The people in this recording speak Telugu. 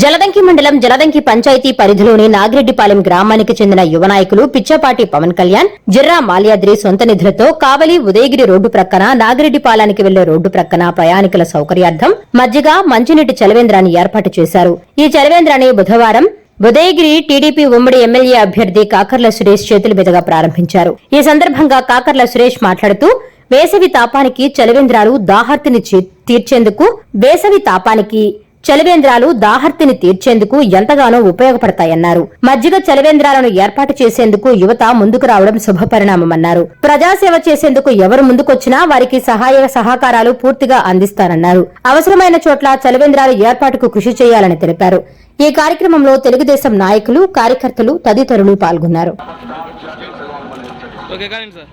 జలదంకి మండలం జలదంకి పంచాయతీ పరిధిలోని నాగిరెడ్డిపాలెం గ్రామానికి చెందిన యువ నాయకులు పిచ్చపాటి పవన్ కళ్యాణ్ జిర్రా మాల్యాద్రి సొంత నిధులతో కావలి ఉదయగిరి రోడ్డు ప్రక్కన నాగిరెడ్డిపాలెనికి వెళ్ళే రోడ్డు ప్రక్కన ప్రయాణికుల సౌకర్యార్థం మధ్యగా మంచినీటి చలవేంద్రాన్ని ఏర్పాటు చేశారు. ఈ చలవేంద్రాన్ని బుధవారం ఉదయగిరి టీడీపీ ఉమ్మడి ఎమ్మెల్యే అభ్యర్థి కాకర్ల సురేష్ చేతుల మీదుగా ప్రారంభించారు. ఈ సందర్భంగా కాకర్ల సురేష్ మాట్లాడుతూ వేసవి తాపానికి చలవేంద్రాలు దాహార్తిని తీర్చేందుకు వేసవి తాపానికి చలివేంద్రాలు దాహర్తిని తీర్చేందుకు ఎంతగానో ఉపయోగపడతాయన్నారు. మజ్జిగ చలివేంద్రాలను ఏర్పాటు చేసేందుకు యువత ముందుకు రావడం శుభపరిణామమన్నారు. ప్రజాసేవ చేసేందుకు ఎవరు ముందుకొచ్చినా వారికి సహాయ సహకారాలు పూర్తిగా అందిస్తానన్నారు. అవసరమైన చోట్ల చలివేంద్రాల ఏర్పాటుకు కృషి చేయాలని తెలిపారు. ఈ కార్యక్రమంలో తెలుగుదేశం నాయకులు కార్యకర్తలు తదితరులు పాల్గొన్నారు. ఓకే కానీ సార్.